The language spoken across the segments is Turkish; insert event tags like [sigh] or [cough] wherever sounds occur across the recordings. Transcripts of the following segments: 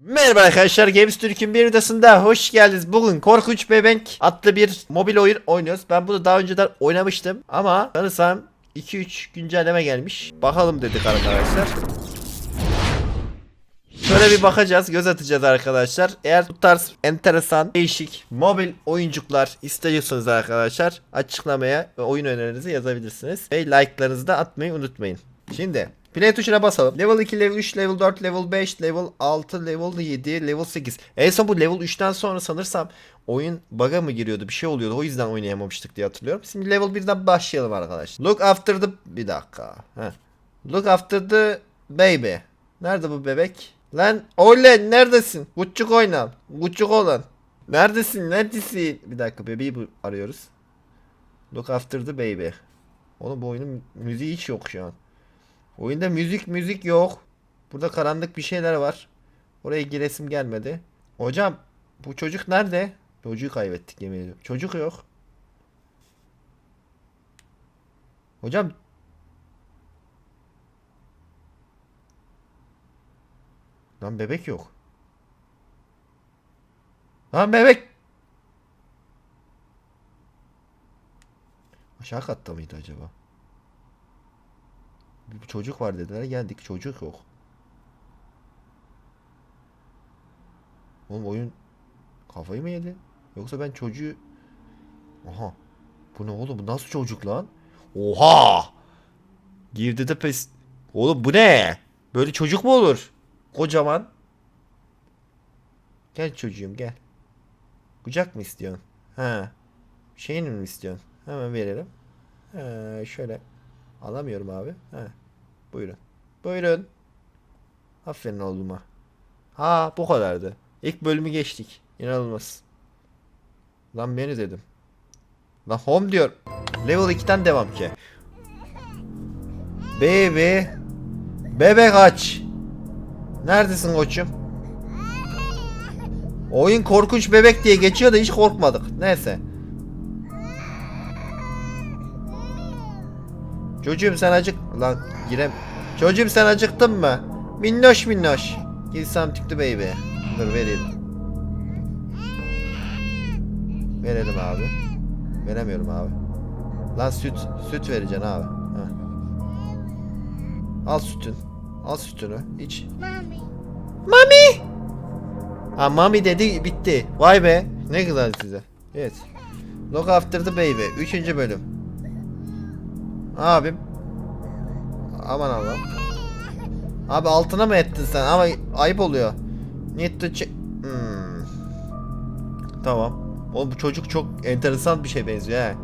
Merhaba arkadaşlar Games Türk'ün bir videosunda hoş geldiniz. Bugün Korkunç Bebek adlı bir mobil oyun oynuyoruz. Ben bunu daha önceden oynamıştım ama sanırsam 2-3 güncelleme gelmiş. Bakalım dedik arkadaşlar. Şöyle bir bakacağız, göz atacağız arkadaşlar. Eğer bu tarz enteresan, değişik, mobil oyuncuklar istiyorsanız arkadaşlar açıklamaya ve oyun önerilerinizi yazabilirsiniz. Ve like'larınızı da atmayı unutmayın. Şimdi play tuşuna basalım. Level 2, level 3, level 4, level 5, level 6, level 7, level 8. En son bu level 3'ten sonra sanırsam oyun bug'a mı giriyordu bir şey oluyordu. O yüzden oynayamamıştık diye hatırlıyorum. Şimdi level 1'den başlayalım arkadaşlar. Look after the... Bir dakika. Heh. Look after the baby. Nerede bu bebek? Lan Olen neredesin? Guççuk oynan. Guççuk olan. Neredesin? Neredesin? Bir dakika bebeği bu arıyoruz. Look after the baby. Oğlum bu oyunun müziği hiç yok şu an. Oyunda müzik müzik yok. Burada karanlık bir şeyler var. Oraya giresim gelmedi. Hocam bu çocuk nerede? Çocuğu kaybettik yemin ediyorum. Çocuk yok. Hocam Lan bebek yok. Lan bebek. Aşağı katta mıydı acaba? Bir çocuk var dediler geldik çocuk yok. Oğlum oyun kafayı mı yedi? Yoksa ben çocuğu... Aha. Bu ne oğlum? Bu nasıl çocuk lan? Oha! Girdi de pes... Oğlum bu ne? Böyle çocuk mu olur? Kocaman. Gel çocuğum gel. Kucak mı istiyorsun? Ha. Şeyini mi istiyorsun? Hemen verelim. Ha, şöyle. Alamıyorum abi. Ha. Buyurun. Buyurun. Aferin oğluma. Ha bu kadardı. İlk bölümü geçtik. İnanılmaz. Lan beni dedim. Lan home diyor. Level 2'den devam ki. Baby. Bebek aç. Neredesin koçum? Oyun korkunç bebek diye geçiyor da hiç korkmadık. Neyse. Çocuğum sen acık... Lan girem... Çocuğum sen acıktın mı? Minnoş minnoş. Give something to baby. Dur verelim. Verelim abi. Veremiyorum abi. Lan süt. Süt vereceksin abi. Heh. Al sütün. Al sütünü. iç. Mommy. Mami. Ha mami dedi bitti. Vay be. Ne güzel size. Evet. Look after the baby. Üçüncü bölüm. Abim. Aman Allah'ım. Abi altına mı ettin sen? Ama ayıp oluyor. Need to check. Hmm. Tamam. Oğlum bu çocuk çok enteresan bir şey benziyor he.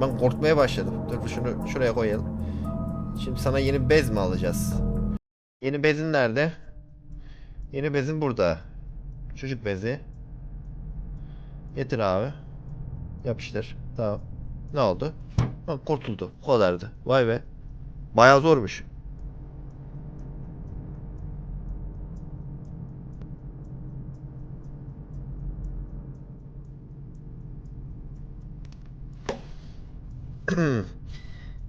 Ben korkmaya başladım. Dur şunu şuraya koyalım. Şimdi sana yeni bez mi alacağız? Yeni bezin nerede? Yeni bezin burada. Çocuk bezi. Getir abi. Yapıştır. Tamam. Ne oldu? Ha, kurtuldu. Bu kadardı. Vay be. Bayağı zormuş. [clears throat]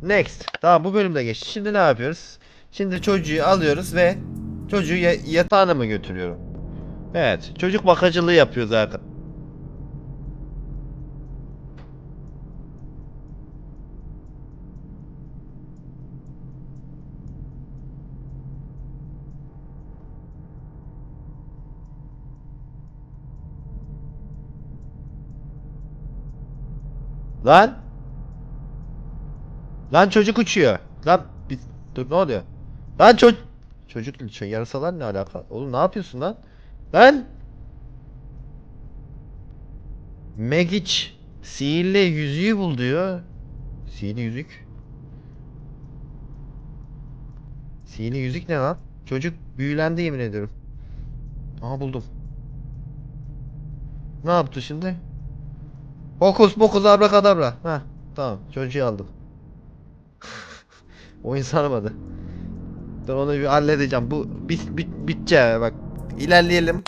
Next. Tamam bu bölümde geçti. Şimdi ne yapıyoruz? Şimdi çocuğu alıyoruz ve çocuğu ya- yatağına mı götürüyorum? Evet. Çocuk bakıcılığı yapıyor zaten. Lan! Lan çocuk uçuyor. Lan bir dur ne oluyor? Lan çocuk çocuk şey yarasalar ne alaka? Oğlum ne yapıyorsun lan? Lan Megic sihirli yüzüğü bul diyor. Sihirli yüzük. Sihirli yüzük ne lan? Çocuk büyülendi yemin ediyorum. Aha buldum. Ne yaptı şimdi? Hokus pokus abrakadabra. Heh tamam çocuğu aldım. [laughs] Oyun sarmadı. Dur onu bir halledeceğim. Bu bit bit biteceği bak. İlerleyelim.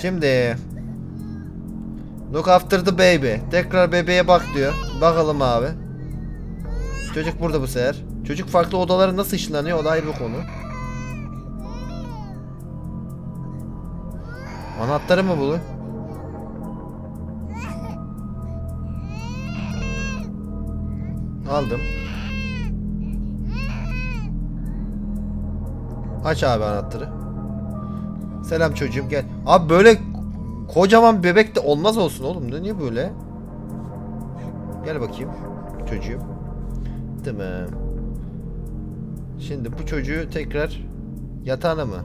Şimdi Look after the baby. Tekrar bebeğe bak diyor. Bakalım abi. Çocuk burada bu sefer. Çocuk farklı odalara nasıl ışınlanıyor o da ayrı bir konu. Anahtarı mı bu? Aldım. Aç abi anahtarı. Selam çocuğum gel. Abi böyle kocaman bebek de olmaz olsun oğlum. Ne niye böyle? Gel bakayım çocuğum. Tamam. Şimdi bu çocuğu tekrar yatağına mı?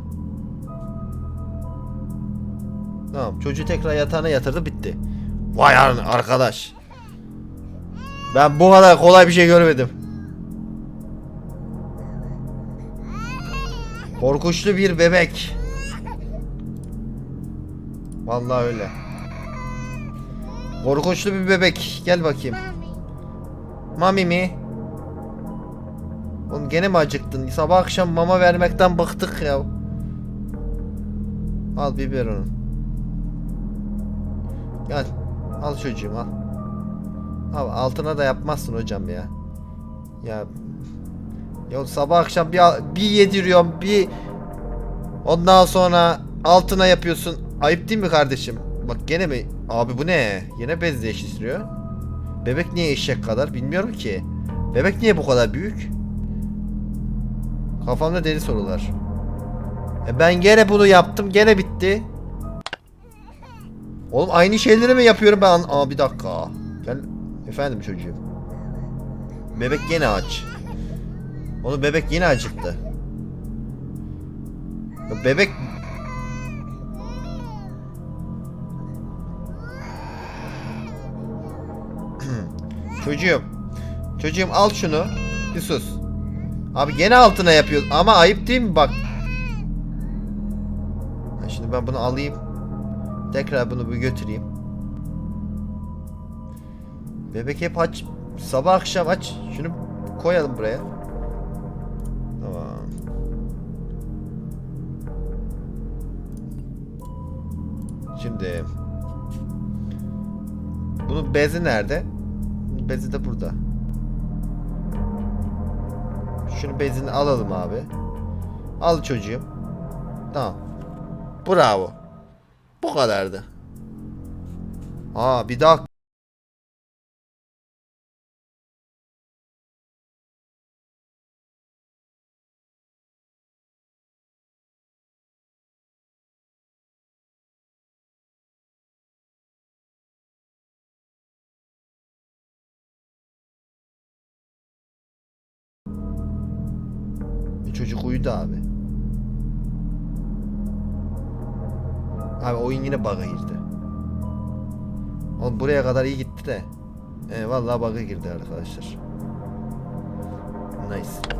Tamam çocuğu tekrar yatağına yatırdı bitti. Vay arkadaş. Ben bu kadar kolay bir şey görmedim. Korkunçlu bir bebek. Vallahi öyle. Korkunçlu bir bebek. Gel bakayım. Mami mi? Oğlum gene mi acıktın? Sabah akşam mama vermekten bıktık ya. Al biberonu. Gel. Al çocuğum al. Abi altına da yapmazsın hocam ya. Ya ya sabah akşam bir bir yediriyorum bir ondan sonra altına yapıyorsun. Ayıp değil mi kardeşim? Bak gene mi? Abi bu ne? Yine bez değiştiriyor. Bebek niye eşek kadar bilmiyorum ki. Bebek niye bu kadar büyük? Kafamda deli sorular. E ben gene bunu yaptım gene bitti. Oğlum aynı şeyleri mi yapıyorum ben? Aa bir dakika. Gel. Efendim çocuğum. Bebek yine aç. Onu bebek yine acıktı. Bebek [clears throat] Çocuğum. Çocuğum al şunu. Bir sus. Abi gene altına yapıyor. Ama ayıp değil mi bak. Şimdi ben bunu alayım. Tekrar bunu bir götüreyim. Bebek hep aç. Sabah akşam aç. Şunu koyalım buraya. Tamam. Şimdi bunun bezi nerede? Bezi de burada. Şunu bezini alalım abi. Al çocuğum. Tamam. Bravo. Bu kadardı. Aa bir daha Çocuk uyudu abi. Abi oyun yine bug'a girdi. Oğlum buraya kadar iyi gitti de. E, vallahi bug'a girdi arkadaşlar. Nice.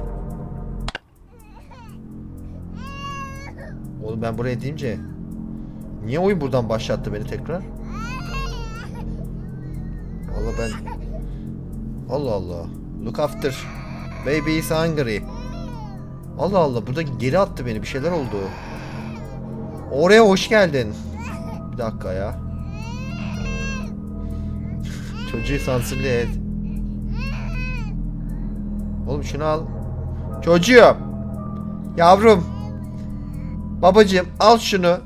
Oğlum ben buraya deyince Niye oyun buradan başlattı beni tekrar? Allah ben Allah Allah. Look after. Baby is hungry. Allah Allah burada geri attı beni bir şeyler oldu. Oraya hoş geldin. Bir dakika ya. [laughs] Çocuğu sansürlü et. Oğlum şunu al. Çocuğum. Yavrum. Babacığım al şunu.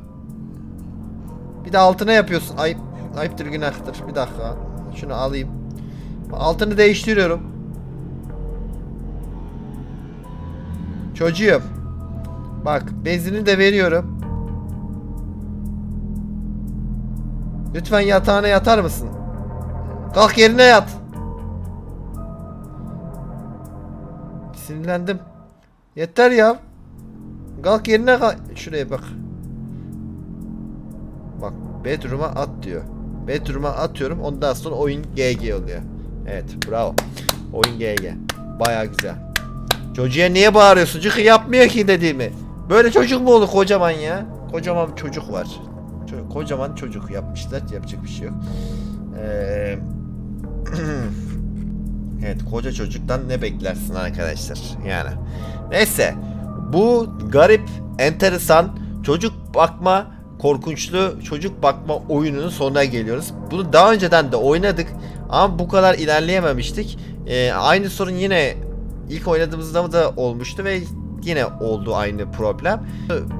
Bir de altına yapıyorsun. Ayıp. Ayıptır günahtır. Bir dakika. Şunu alayım. Altını değiştiriyorum. Çocuğum. Bak bezini de veriyorum. Lütfen yatağına yatar mısın? Kalk yerine yat. Sinirlendim. Yeter ya. Kalk yerine kalk. Şuraya bak. Bak bedroom'a at diyor. Bedroom'a atıyorum. Ondan sonra oyun GG oluyor. Evet bravo. Oyun GG. Baya güzel. Çocuğa niye bağırıyorsun? Çünkü yapmıyor ki dediğimi. Böyle çocuk mu olur kocaman ya? Kocaman çocuk var. Ço- kocaman çocuk yapmışlar. Yapacak bir şey yok. Ee... [clears throat] evet koca çocuktan ne beklersin arkadaşlar? Yani. Neyse. Bu garip, enteresan çocuk bakma korkunçlu çocuk bakma oyununun sonuna geliyoruz. Bunu daha önceden de oynadık ama bu kadar ilerleyememiştik. Ee, aynı sorun yine ilk oynadığımızda da olmuştu ve yine oldu aynı problem.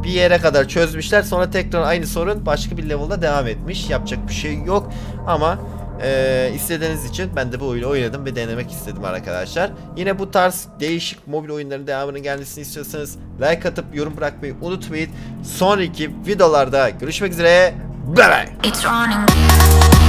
Bir yere kadar çözmüşler sonra tekrar aynı sorun başka bir level'da devam etmiş. Yapacak bir şey yok ama ee, istediğiniz için ben de bu oyunu oynadım ve denemek istedim arkadaşlar. Yine bu tarz değişik mobil oyunların devamının gelmesini istiyorsanız like atıp yorum bırakmayı unutmayın. Sonraki videolarda görüşmek üzere. Bye bye.